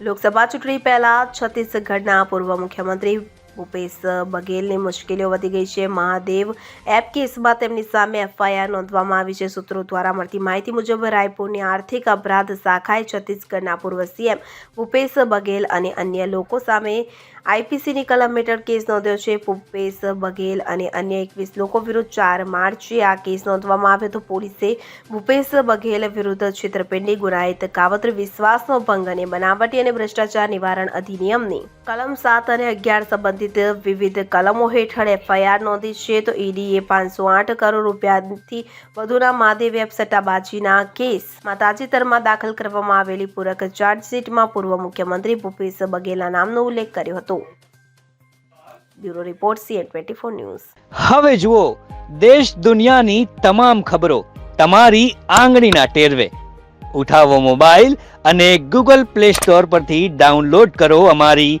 લોકસભા ચૂંટણી પહેલા છત્તીસગઢના પૂર્વ મુખ્યમંત્રી ભૂપેશ બઘેલની મુશ્કેલીઓ વધી ગઈ છે. મહાદેવ એપ કેસમાં તેમની સામે એફઆઈઆર નોંધવામાં આવી છે. સૂત્રો દ્વારા મળતી માહિતી મુજબ રાયપુરની આર્થિક અપરાધ શાખાએ છત્તીસગઢના પૂર્વ સીએમ ભૂપેશ બઘેલ અને અન્ય લોકો સામે આઈપીસીની કલમ હેઠળ કેસ નોંધ્યો છે. ભૂપેશ બઘેલ અને અન્ય એકવીસ લોકો વિરુદ્ધ ચાર માર્ચે આ કેસ નોંધવામાં આવ્યો હતો. પોલીસે ભૂપેશ બઘેલ વિરુદ્ધ છેતરપિંડી, ગુનાહિત, કાવતર, વિશ્વાસનો ભંગ અને બનાવટી અને ભ્રષ્ટાચાર નિવારણ અધિનિયમની કલમ સાત અને અગિયાર સંબંધિત વિવિધ કલમો હેઠળ એફઆઈઆર નોંધી છે. તો ઈડીએ પાંચસો આઠ કરોડ રૂપિયાથી વધુના મહાદેવ સટ્ટાબાજીના કેસમાં તાજેતરમાં દાખલ કરવામાં આવેલી પૂરક ચાર્જશીટમાં પૂર્વ મુખ્યમંત્રી ભૂપેશ બઘેલા નામનો ઉલ્લેખ કર્યો હતો. Bureau report CN twenty four news. હવે જુઓ, દેશ દુનિયાની તમામ ખબરો તમારી આંગળીના ટેરવે. ઉઠાવો મોબાઈલ અને ગૂગલ પ્લે સ્ટોર પરથી ડાઉનલોડ કરો અમારી